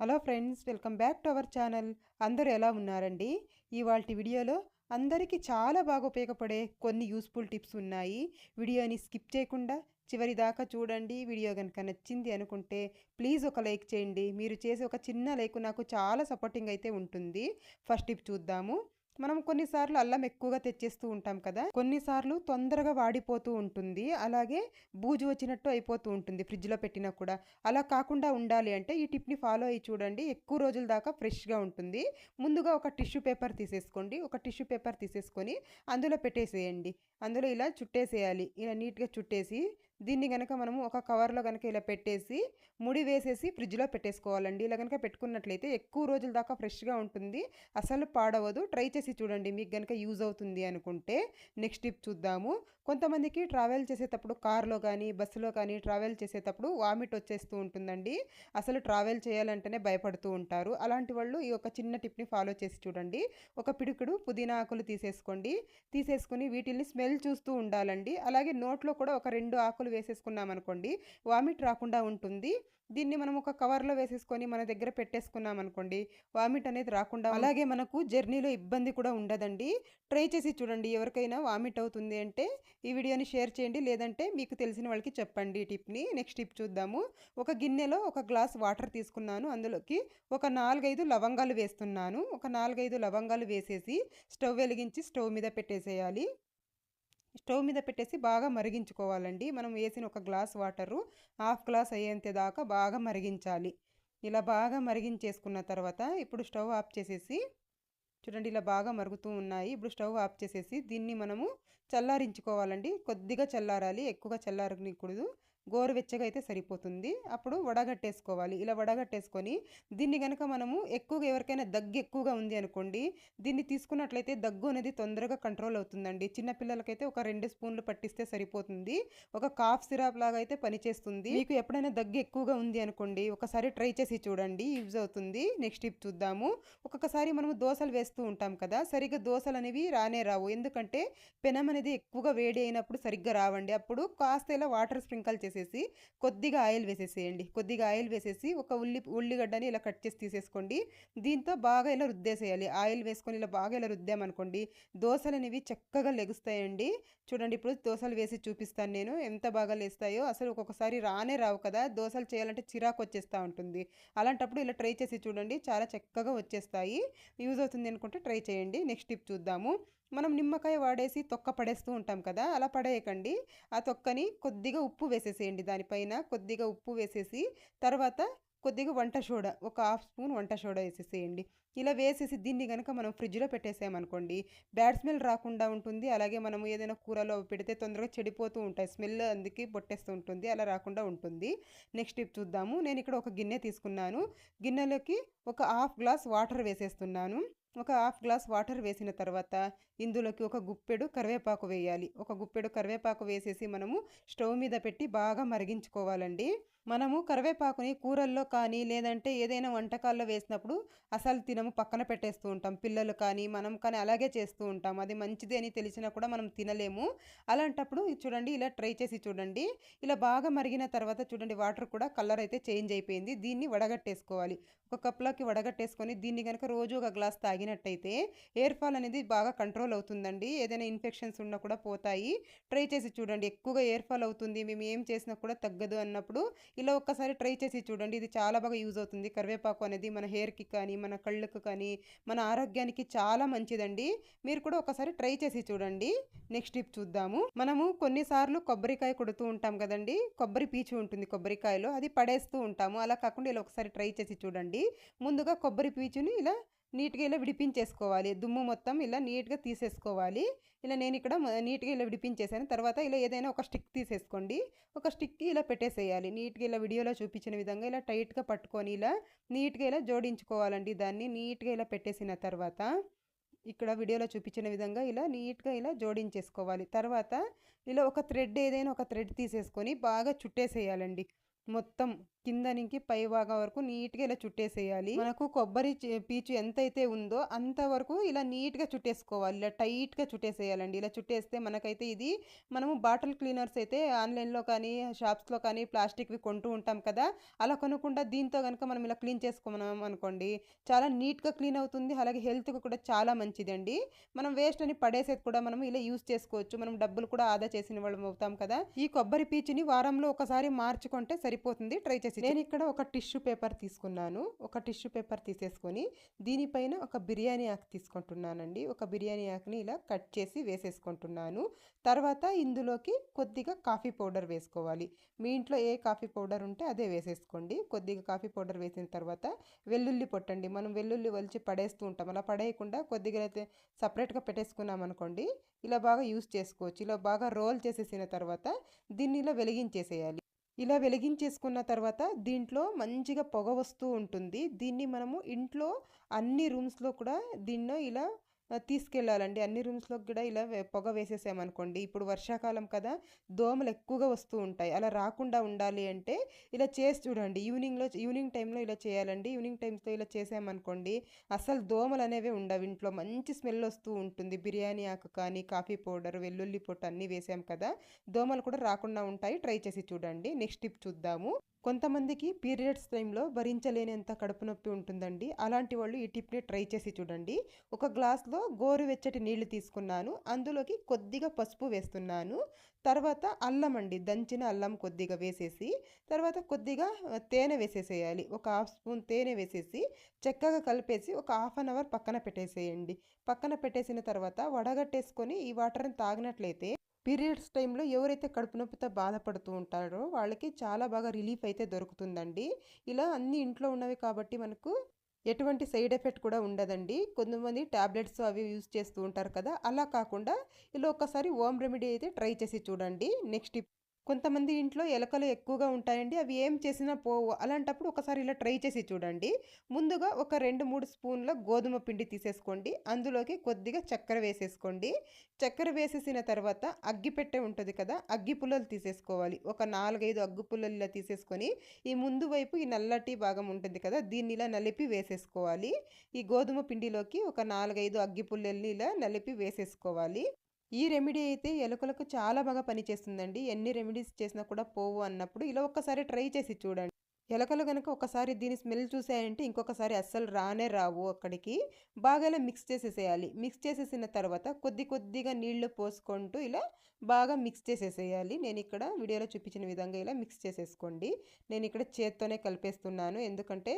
Hello friends welcome back to our channel. అందరూ ఎలా ఉన్నారండి? ఇవాళ వీడియోలో అందరికీ చాలా బాగా ఉపయోగపడే కొన్ని యూస్ఫుల్ టిప్స్ ఉన్నాయి. వీడియోని స్కిప్ చేయకుండా చివరి దాకా చూడండి. వీడియో కనుక నచ్చింది అనుకుంటే ప్లీజ్ ఒక లైక్ చేయండి. మీరు చేసే ఒక చిన్న లైక్ నాకు చాలా సపోర్టింగ్ అయితే ఉంటుంది. ఫస్ట్ టిప్ చూద్దాము. మనం కొన్నిసార్లు అల్లం ఎక్కువగా తెచ్చేస్తూ ఉంటాం కదా. కొన్నిసార్లు తొందరగా వాడిపోతూ ఉంటుంది. అలాగే బూజు వచ్చినట్టు అయిపోతూ ఉంటుంది ఫ్రిడ్జ్లో పెట్టినా కూడా. అలా కాకుండా ఉండాలి అంటే ఈ టిప్ని ఫాలో అయ్యి చూడండి. ఎక్కువ రోజుల దాకా ఫ్రెష్గా ఉంటుంది. ముందుగా ఒక టిష్యూ పేపర్ తీసేసుకోండి. ఒక టిష్యూ పేపర్ తీసేసుకొని అందులో పెట్టేసేయండి. అందులో ఇలా చుట్టేసేయాలి. ఇలా నీట్గా చుట్టేసి దీన్ని కనుక మనము ఒక కవర్లో కనుక ఇలా పెట్టేసి ముడి వేసేసి ఫ్రిడ్జ్లో పెట్టేసుకోవాలండి. ఇలా కనుక పెట్టుకున్నట్లయితే ఎక్కువ రోజుల దాకా ఫ్రెష్గా ఉంటుంది. అసలు పాడవదు. ట్రై చేసి చూడండి. మీకు కనుక యూజ్ అవుతుంది అనుకుంటే నెక్స్ట్ టిప్ చూద్దాము. కొంతమందికి ట్రావెల్ చేసేటప్పుడు కార్లో కానీ బస్సులో కానీ ట్రావెల్ చేసేటప్పుడు వామిట్ వచ్చేస్తూ ఉంటుందండి. అసలు ట్రావెల్ చేయాలంటేనే భయపడుతూ ఉంటారు. అలాంటి వాళ్ళు ఈ యొక్క చిన్న టిప్ని ఫాలో చేసి చూడండి. ఒక పిడుకుడు పుదీనా ఆకులు తీసేసుకోండి. తీసేసుకుని వీటిల్ని స్మెల్ చూస్తూ ఉండాలండి. అలాగే నోట్లో కూడా ఒక రెండు ఆకులు వేసేసుకున్నామనుకోండి వామిట్ రాకుండా ఉంటుంది. దీన్ని మనం ఒక కవర్లో వేసేసుకొని మన దగ్గర పెట్టేసుకున్నాం అనుకోండి వామిట్ అనేది రాకుండా అలాగే మనకు జర్నీలో ఇబ్బంది కూడా ఉండదండి. ట్రై చేసి చూడండి ఎవరికైనా వామిట్ అవుతుంది అంటే ఈ వీడియోని షేర్ చేయండి. లేదంటే మీకు తెలిసిన వాళ్ళకి చెప్పండి ఈ టిప్ని. నెక్స్ట్ టిప్ చూద్దాము. ఒక గిన్నెలో ఒక గ్లాస్ వాటర్ తీసుకున్నాను. అందులోకి ఒక నాలుగైదు లవంగాలు వేస్తున్నాను. ఒక నాలుగైదు లవంగాలు వేసేసి స్టవ్ వెలిగించి స్టవ్ మీద పెట్టేసేయాలి. స్టవ్ మీద పెట్టేసి బాగా మరిగించుకోవాలండి. మనం వేసిన ఒక గ్లాస్ వాటరు హాఫ్ గ్లాస్ అయ్యేంత దాకా బాగా మరిగించాలి. ఇలా బాగా మరిగించేసుకున్న తర్వాత ఇప్పుడు స్టవ్ ఆఫ్ చేసేసి చూడండి ఇలా బాగా మరుగుతూ ఉన్నాయి. ఇప్పుడు స్టవ్ ఆఫ్ చేసేసి దీన్ని మనము చల్లారించుకోవాలండి. కొద్దిగా చల్లారాలి ఎక్కువగా చల్లారనికూడదు. గోరువెచ్చగా అయితే సరిపోతుంది. అప్పుడు వడగట్టేసుకోవాలి. ఇలా వడగట్టేసుకొని దీన్ని కనుక మనము ఎక్కువగా ఎవరికైనా దగ్గు ఎక్కువగా ఉంది అనుకోండి దీన్ని తీసుకున్నట్లయితే దగ్గు అనేది తొందరగా కంట్రోల్ అవుతుందండి. చిన్నపిల్లలకైతే ఒక రెండు స్పూన్లు పట్టిస్తే సరిపోతుంది. ఒక కాఫ్ సిరాప్ లాగా అయితే పనిచేస్తుంది మీకు ఎప్పుడైనా దగ్గు ఎక్కువగా ఉంది అనుకోండి ఒకసారి ట్రై చేసి చూడండి యూజ్ అవుతుంది. నెక్స్ట్ టిప్ చూద్దాము. ఒక్కొక్కసారి మనము దోశలు వేస్తూ ఉంటాం కదా సరిగ్గా దోశలు అనేవి రానే రావు. ఎందుకంటే పెనం అనేది ఎక్కువగా వేడి అయినప్పుడు సరిగ్గా రావండి. అప్పుడు కాస్త ఇలా వాటర్ స్ప్రింకల్ చేసి వేసేసి కొద్దిగా ఆయిల్ వేసేసేయండి. కొద్దిగా ఆయిల్ వేసేసి ఒక ఉల్లి ఉల్లిగడ్డని ఇలా కట్ చేసి తీసేసుకోండి. దీంతో బాగా ఇలా రుద్దేసేయాలి. ఆయిల్ వేసుకొని ఇలా బాగా ఇలా రుద్దామనుకోండి దోశలు అనేవి చక్కగా లెగుస్తాయండి. చూడండి ఇప్పుడు దోశలు వేసి చూపిస్తాను నేను. ఎంత బాగా లేస్తాయో అసలు ఒక్కొక్కసారి రానే రావు కదా. దోశలు చేయాలంటే చిరాకు వచ్చేస్తూ ఉంటుంది. అలాంటప్పుడు ఇలా ట్రై చేసి చూడండి. చాలా చక్కగా వచ్చేస్తాయి. యూజ్ అవుతుంది అనుకుంటే ట్రై చేయండి. నెక్స్ట్ టిప్ చూద్దాము. మనం నిమ్మకాయ వాడేసి తొక్క పడేస్తూ ఉంటాం కదా అలా పడేయకండి. ఆ తొక్కని కొద్దిగా ఉప్పు వేసేసేయండి. దానిపైన కొద్దిగా ఉప్పు వేసేసి తర్వాత కొద్దిగా వంట సోడా ఒక హాఫ్ స్పూన్ వంట సోడా వేసేసేయండి. ఇలా వేసేసి దీన్ని కనుక మనం ఫ్రిడ్జ్లో పెట్టేసామనుకోండి బ్యాడ్ స్మెల్ రాకుండా ఉంటుంది. అలాగే మనం ఏదైనా కూరలో పెడితే తొందరగా చెడిపోతూ ఉంటాయి. స్మెల్ అందుకే పొట్టేస్తూ ఉంటుంది అలా రాకుండా ఉంటుంది. నెక్స్ట్ టిప్ చూద్దాము. నేను ఇక్కడ ఒక గిన్నె తీసుకున్నాను. గిన్నెలోకి ఒక హాఫ్ గ్లాస్ వాటర్ వేసేస్తున్నాను. ఒక హాఫ్ గ్లాస్ వాటర్ వేసిన తర్వాత ఇందులోకి ఒక గుప్పెడు కరివేపాకు వేయాలి. ఒక గుప్పెడు కరివేపాకు వేసేసి మనము స్టవ్ మీద పెట్టి బాగా మరిగించుకోవాలండి. మనము కరివేపాకుని కూరల్లో కానీ లేదంటే ఏదైనా వంటకాల్లో వేసినప్పుడు అసలు తినము పక్కన పెట్టేస్తూ ఉంటాం. పిల్లలు కానీ మనం కానీ అలాగే చేస్తూ ఉంటాం. అది మంచిది అని తెలిసినా కూడా మనం తినలేము. అలాంటప్పుడు చూడండి ఇలా ట్రై చేసి చూడండి. ఇలా బాగా మరిగిన తర్వాత చూడండి వాటర్ కూడా కలర్ అయితే చేంజ్ అయిపోయింది. దీన్ని వడగట్టేసుకోవాలి. ఒక కప్లోకి వడగట్టేసుకొని దీన్ని కనుక రోజు ఒక గ్లాస్ తాగినట్టయితే హెయిర్ ఫాల్ అనేది బాగా కంట్రోల్ అవుతుందండి. ఏదైనా ఇన్ఫెక్షన్స్ ఉన్నా కూడా పోతాయి. ట్రై చేసి చూడండి. ఎక్కువగా హెయిర్ ఫాల్ అవుతుంది. మేము ఏం చేసినా కూడా తగ్గదు అన్నప్పుడు ఇలా ఒక్కసారి ట్రై చేసి చూడండి. ఇది చాలా బాగా యూజ్ అవుతుంది. కరివేపాకు అనేది మన హెయిర్కి కానీ మన కళ్ళకు కానీ మన ఆరోగ్యానికి చాలా మంచిదండి. మీరు కూడా ఒకసారి ట్రై చేసి చూడండి. నెక్స్ట్ టిప్ చూద్దాము. మనము కొన్నిసార్లు కొబ్బరికాయ కొడుతూ ఉంటాం కదండి. కొబ్బరి పీచు ఉంటుంది కొబ్బరికాయలో. అది పడేస్తూ ఉంటాము. అలా కాకుండా ఇలా ఒకసారి ట్రై చేసి చూడండి. ముందుగా కొబ్బరి పీచుని ఇలా నీట్గా ఇలా విడిపించేసుకోవాలి. దుమ్ము మొత్తం ఇలా నీట్గా తీసేసుకోవాలి. ఇలా నేను ఇక్కడ నీట్గా ఇలా విడిపించేసాను. తర్వాత ఇలా ఏదైనా ఒక స్టిక్ తీసేసుకోండి. ఒక స్టిక్కి ఇలా పెట్టేసేయాలి. నీట్గా ఇలా వీడియోలో చూపించిన విధంగా ఇలా టైట్గా పట్టుకొని ఇలా నీట్గా ఇలా జోడించుకోవాలండి దాన్ని. నీట్గా ఇలా పెట్టేసిన తర్వాత ఇక్కడ వీడియోలో చూపించిన విధంగా ఇలా నీట్గా ఇలా జోడించేసుకోవాలి. తర్వాత ఇలా ఒక థ్రెడ్ ఏదైనా ఒక థ్రెడ్ తీసేసుకొని బాగా చుట్టేసేయాలండి. మొత్తం కింద నుంచి పై భాగం వరకు నీట్గా ఇలా చుట్టేసేయాలి. మనకు కొబ్బరి పీచు ఎంత అయితే ఉందో అంతవరకు ఇలా నీట్గా చుట్టేసుకోవాలి. ఇలా టైట్గా చుట్టేసేయాలండి. ఇలా చుట్టేస్తే మనకైతే ఇది మనము బాటిల్ క్లీనర్స్ అయితే ఆన్లైన్లో కానీ షాప్స్లో కానీ ప్లాస్టిక్వి కొంటూ ఉంటాం కదా అలా కొనకుండా దీంతో కనుక మనం ఇలా క్లీన్ చేసుకున్నాం అనుకోండి చాలా నీట్గా క్లీన్ అవుతుంది. అలాగే హెల్త్కి కూడా చాలా మంచిదండి. మనం వేస్ట్ అని పడేసేది కూడా మనం ఇలా యూస్ చేసుకోవచ్చు. మనం డబ్బులు కూడా ఆదా చేసిన వాళ్ళం అవుతాం కదా. ఈ కొబ్బరి పీచుని వారంలో ఒకసారి మార్చుకుంటే సరి సరిపోతుంది. ట్రై చేసి నేను ఇక్కడ ఒక టిష్యూ పేపర్ తీసుకున్నాను. ఒక టిష్యూ పేపర్ తీసేసుకొని దీనిపైన ఒక బిర్యానీ ఆకు తీసుకుంటున్నానండి. ఒక బిర్యానీ ఆకుని ఇలా కట్ చేసి వేసేసుకుంటున్నాను. తర్వాత ఇందులోకి కొద్దిగా కాఫీ పౌడర్ వేసుకోవాలి. మీ ఇంట్లో ఏ కాఫీ పౌడర్ ఉంటే అదే వేసేసుకోండి. కొద్దిగా కాఫీ పౌడర్ వేసిన తర్వాత వెల్లుల్లి పొట్టండి. మనం వెల్లుల్లి వలిచి పడేస్తూ ఉంటాం. అలా పడేయకుండా కొద్దిగా అయితే సపరేట్గా పెట్టేసుకున్నాం అనుకోండి ఇలా బాగా యూస్ చేసుకోవచ్చు. ఇలా బాగా రోల్ చేసేసిన తర్వాత దీన్ని ఇలా వెలిగించేసేయాలి. ఇలా వెలిగించేసుకున్న తర్వాత దీంట్లో మంచిగా పొగ వస్తూ ఉంటుంది. దీన్ని మనము ఇంట్లో అన్ని రూమ్స్లో కూడా దీన్ని ఇలా తీసుకెళ్ళాలండి అన్ని రూమ్స్లోకి కూడా ఇలా పొగ వేసేసామనుకోండి. ఇప్పుడు వర్షాకాలం కదా దోమలు ఎక్కువగా వస్తూ ఉంటాయి. అలా రాకుండా ఉండాలి అంటే ఇలా చేసి చూడండి. ఈవినింగ్లో ఈవినింగ్ టైంలో ఇలా చేయాలండి. ఈవినింగ్ టైమ్స్లో ఇలా చేసామనుకోండి అసలు దోమలు అనేవి ఉండవు ఇంట్లో. మంచి స్మెల్ వస్తూ ఉంటుంది. బిర్యానీ ఆకు కానీ కాఫీ పౌడర్ వెల్లుల్లి పొట్టు అన్నీ వేసాం కదా దోమలు కూడా రాకుండా ఉంటాయి. ట్రై చేసి చూడండి. నెక్స్ట్ టిప్ చూద్దాము. కొంతమందికి పీరియడ్స్ టైంలో భరించలేనంత కడుపు నొప్పి ఉంటుందండి. అలాంటి వాళ్ళు ఈ టిప్ని ట్రై చేసి చూడండి. ఒక గ్లాస్లో గోరువెచ్చటి నీళ్ళు తీసుకున్నాను. అందులోకి కొద్దిగా పసుపు వేస్తున్నాను. తర్వాత అల్లం అండి దంచిన అల్లం కొద్దిగా వేసేసి తర్వాత కొద్దిగా తేనె వేసేసేయాలి. ఒక హాఫ్ స్పూన్ తేనె వేసేసి చక్కగా కలిపేసి ఒక హాఫ్ అన్ అవర్ పక్కన పెట్టేసేయండి. పక్కన పెట్టేసిన తర్వాత వడగట్టేసుకొని ఈ వాటర్ని తాగినట్లయితే పీరియడ్స్ టైంలో ఎవరైతే కడుపు నొప్పితో బాధపడుతూ ఉంటారో వాళ్ళకి చాలా బాగా రిలీఫ్ అయితే దొరుకుతుందండి. ఇలా అన్ని ఇంట్లో ఉన్నవి కాబట్టి మనకు ఎటువంటి సైడ్ ఎఫెక్ట్ కూడా ఉండదండి. కొంతమంది టాబ్లెట్స్ అవి యూజ్ చేస్తూ ఉంటారు కదా అలా కాకుండా ఇలా ఒక్కసారి హోమ్ రెమెడీ అయితే ట్రై చేసి చూడండి. నెక్స్ట్ కొంతమంది ఇంట్లో ఎలకలు ఎక్కువగా ఉంటాయండి. అవి ఏం చేసినా పోవు. అలాంటప్పుడు ఒకసారి ఇలా ట్రై చేసి చూడండి. ముందుగా ఒక రెండు మూడు స్పూన్ల గోధుమ పిండి తీసేసుకోండి. అందులోకి కొద్దిగా చక్కెర వేసేసుకోండి. చక్కెర వేసేసిన తర్వాత అగ్గి పెట్టె ఉంటుంది కదా అగ్గి పుల్లలు తీసేసుకోవాలి. ఒక నాలుగైదు అగ్గి పుల్లలు ఇలా తీసేసుకొని ఈ ముందు వైపు ఈ నల్లటి భాగం ఉంటుంది కదా దీన్ని ఇలా నలిపి వేసేసుకోవాలి. ఈ గోధుమ పిండిలోకి ఒక నాలుగైదు అగ్గి పుల్లల్ని ఇలా నలిపి వేసేసుకోవాలి. ఈ రెమెడీ అయితే ఎలుకలకు చాలా బాగా పనిచేస్తుందండి. ఎన్ని రెమెడీస్ చేసినా కూడా పోవు అన్నప్పుడు ఇలా ఒక్కసారి ట్రై చేసి చూడండి. ఎలకలు కనుక ఒకసారి దీని స్మెల్ చూసాయంటే ఇంకొకసారి అస్సలు రానే రావు అక్కడికి. బాగా మిక్స్ చేసేసేయాలి. మిక్స్ చేసేసిన తర్వాత కొద్ది కొద్దిగా నీళ్ళు పోసుకుంటూ ఇలా బాగా మిక్స్ చేసేసేయాలి. నేను ఇక్కడ వీడియోలో చూపించిన విధంగా ఇలా మిక్స్ చేసేసుకోండి. నేను ఇక్కడ చేత్తోనే కలిపేస్తున్నాను. ఎందుకంటే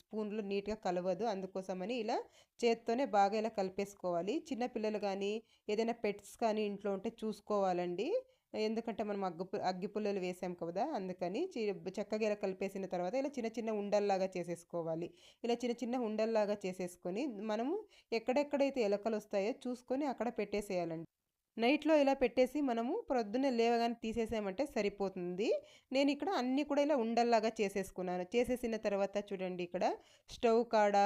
స్పూన్లు నీట్గా కలవదు. అందుకోసమని ఇలా చేత్తోనే బాగా ఇలా కలిపేసుకోవాలి. చిన్నపిల్లలు కానీ ఏదైనా పెట్స్ కానీ ఇంట్లో ఉంటే చూసుకోవాలండి. ఎందుకంటే మనం అగ్గు అగ్గి పుల్లలు వేసాం కదా అందుకని చి- చక్కగా ఇలా కలిపేసిన తర్వాత ఇలా చిన్న చిన్న ఉండల్లాగా చేసేసుకోవాలి. ఇలా చిన్న చిన్న ఉండల్లాగా చేసేసుకొని మనము ఎక్కడెక్కడైతే ఎలకలు వస్తాయో చూసుకొని అక్కడ పెట్టేసేయాలండి. నైట్లో ఇలా పెట్టేసి మనము ప్రొద్దున లేవగానే తీసేసామంటే సరిపోతుంది. నేను ఇక్కడ అన్నీ కూడా ఇలా ఉండల్లాగా చేసేసుకున్నాను. చేసేసిన తర్వాత చూడండి ఇక్కడ స్టవ్ కాడ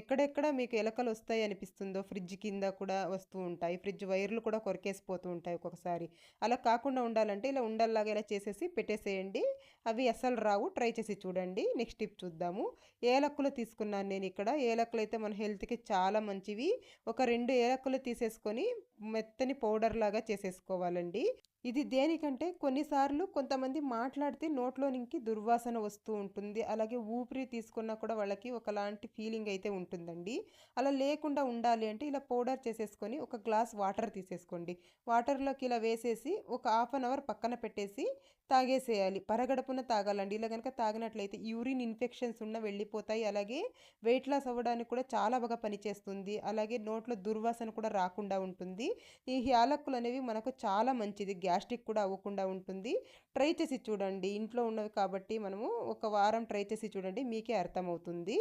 ఎక్కడెక్కడ మీకు ఎలకలు వస్తాయి అనిపిస్తుందో ఫ్రిడ్జ్ కింద కూడా వస్తూ ఉంటాయి. ఫ్రిడ్జ్ వైర్లు కూడా కొరికేసిపోతూ ఉంటాయి ఒక్కొక్కసారి. అలా కాకుండా ఉండాలంటే ఇలా ఉండల్లాగా ఇలా చేసేసి పెట్టేసేయండి. అవి అసలు రావు. ట్రై చేసి చూడండి. నెక్స్ట్ టిప్ చూద్దాము. ఏలక్కులు తీసుకున్నాను నేను ఇక్కడ. ఏలక్కులు అయితే మన హెల్త్కి చాలా మంచివి. ఒక రెండు ఏలక్కులు తీసేసుకొని మెత్తని పౌడర్ లాగా చేసేసుకోవాలండి. ఇది దేనికంటే కొన్నిసార్లు కొంతమంది మాట్లాడితే నోట్లో నుంచి దుర్వాసన వస్తూ ఉంటుంది. అలాగే ఊపిరి తీసుకున్నా కూడా వాళ్ళకి ఒకలాంటి ఫీలింగ్ అయితే ఉంటుందండి. అలా లేకుండా ఉండాలి అంటే ఇలా పౌడర్ చేసేసుకొని ఒక గ్లాస్ వాటర్ తీసేసుకోండి. వాటర్లోకి ఇలా వేసేసి ఒక హాఫ్ అన్ అవర్ పక్కన పెట్టేసి తాగేసేయాలి. పరగడపున తాగాలండి. ఇలా కనుక తాగినట్లయితే యూరిన్ ఇన్ఫెక్షన్స్ ఉన్న వెళ్ళిపోతాయి. అలాగే వెయిట్ లాస్ అవ్వడానికి కూడా చాలా బాగా పనిచేస్తుంది. అలాగే నోట్లో దుర్వాసన కూడా రాకుండా ఉంటుంది. ఈ యాలక్కులు అనేవి మనకు చాలా మంచిది. గ్యాస్ట్రిక్ కూడా అవ్వకుండా ఉంటుంది. ట్రై చేసి చూడండి. ఇంట్లో ఉన్నవి కాబట్టి మనము ఒక వారం ట్రై చేసి చూడండి. మీకే అర్థమవుతుంది.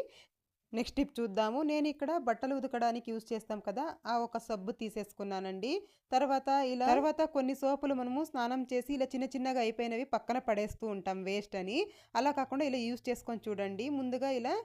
నెక్స్ట్ టిప్ చూద్దాము. నేను ఇక్కడ బట్టలు ఉతకడానికి యూస్ చేస్తాం కదా ఆ ఒక సబ్బు తీసేసుకున్నానండి. తర్వాత ఇలా తర్వాత కొన్ని సోపులు మనము స్నానం చేసి ఇలా చిన్న చిన్నగా అయిపోయినవి పక్కన పడేస్తూ ఉంటాం వేస్ట్ అని. అలా కాకుండా ఇలా యూస్ చేసుకొని చూడండి. ముందుగా ఇలా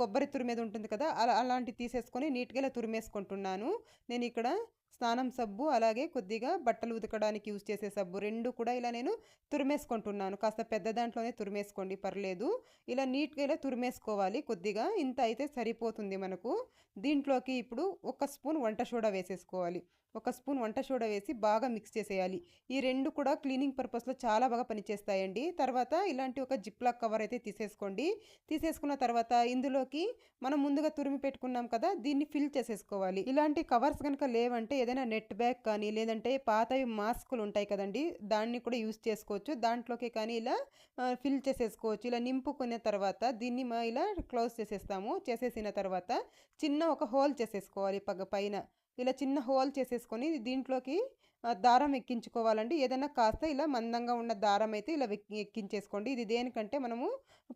కొబ్బరి తురిమేది ఉంటుంది కదా అలా అలాంటివి తీసేసుకొని నీట్గా ఇలా తురిమేసుకుంటున్నాను. నేను ఇక్కడ స్నానం సబ్బు అలాగే కొద్దిగా బట్టలు ఉతకడానికి యూజ్ చేసే సబ్బు రెండు కూడా ఇలా నేను తురిమేసుకుంటున్నాను. కాస్త పెద్ద దాంట్లోనే తురిమేసుకోండి పర్లేదు. ఇలా నీట్గా ఇలా తురిమేసుకోవాలి. కొద్దిగా ఇంత అయితే సరిపోతుంది మనకు. దీంట్లోకి ఇప్పుడు ఒక స్పూన్ వంట సోడా వేసేసుకోవాలి. ఒక స్పూన్ వంట సోడా వేసి బాగా మిక్స్ చేసేయాలి. ఈ రెండు కూడా క్లీనింగ్ పర్పస్లో చాలా బాగా పనిచేస్తాయండి. తర్వాత ఇలాంటి ఒక జిప్లాక్ కవర్ అయితే తీసేసుకోండి. తీసేసుకున్న తర్వాత ఇందులోకి మనం ముందుగా తురిమి పెట్టుకున్నాం కదా దీన్ని ఫిల్ చేసేసుకోవాలి. ఇలాంటి కవర్స్ కనుక లేవంటే ఏదైనా నెట్ బ్యాగ్ కానీ లేదంటే పాతవి మాస్కులు ఉంటాయి కదండి దాన్ని కూడా యూస్ చేసుకోవచ్చు. దాంట్లోకి కానీ ఇలా ఫిల్ చేసేసుకోవచ్చు. ఇలా నింపుకున్న తర్వాత దీన్ని మా ఇలా క్లోజ్ చేసేస్తాము. చేసేసిన తర్వాత చిన్న ఒక హోల్ చేసేసుకోవాలి పగ పైన. ఇలా చిన్న హోల్ చేసేసుకొని దీంట్లోకి దారం ఎక్కించుకోవాలండి. ఏదైనా కాస్త ఇలా మందంగా ఉన్న దారం అయితే ఇలా ఎక్కించేసుకోండి. ఇది దేనికంటే మనము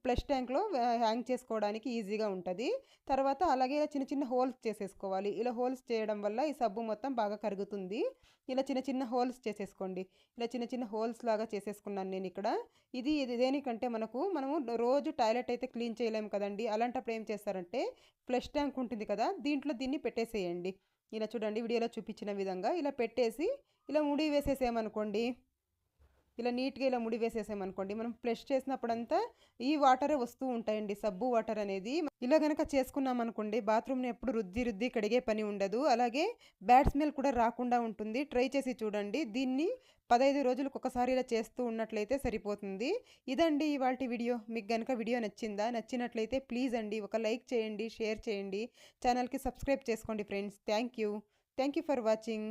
ప్లస్ ట్యాంక్లో హ్యాంగ్ చేసుకోవడానికి ఈజీగా ఉంటుంది. తర్వాత అలాగే ఇలా చిన్న చిన్న హోల్స్ చేసేసుకోవాలి. ఇలా హోల్స్ చేయడం వల్ల ఈ సబ్బు మొత్తం బాగా కరుగుతుంది. ఇలా చిన్న చిన్న హోల్స్ చేసేసుకోండి. ఇలా చిన్న చిన్న హోల్స్ లాగా చేసేసుకున్నాను నేను ఇక్కడ. ఇది ఇది దేనికంటే మనకు మనము రోజు టాయిలెట్ అయితే క్లీన్ చేయలేము కదండి. అలాంటప్పుడు ఏం చేస్తారంటే ప్లస్ ట్యాంక్ ఉంటుంది కదా దీంట్లో దీన్ని పెట్టేసేయండి. ఇలా చూడండి వీడియోలో చూపించిన విధంగా ఇలా పెట్టేసి ఇలా ముడి వేసేసేమనుకోండి ఇలా నీట్గా ఇలా ముడి వేసేసామనుకోండి మనం ఫ్లెష్ చేసినప్పుడంతా ఈ వాటరే వస్తూ ఉంటాయండి. సబ్బు వాటర్ అనేది ఇలా కనుక చేసుకున్నాం అనుకోండి బాత్రూమ్ని ఎప్పుడు రుద్ది రుద్ది కడిగే పని ఉండదు. అలాగే బ్యాడ్ స్మెల్ కూడా రాకుండా ఉంటుంది. ట్రై చేసి చూడండి. దీన్ని పదహైదు రోజులకు ఒకసారి ఇలా చేస్తూ ఉన్నట్లయితే సరిపోతుంది. ఇదండి ఇవాళ వీడియో. మీకు కనుక వీడియో నచ్చిందా నచ్చినట్లయితే ప్లీజ్ అండి ఒక లైక్ చేయండి షేర్ చేయండి. ఛానల్కి సబ్స్క్రైబ్ చేసుకోండి friends. Thank you. Thank you for watching.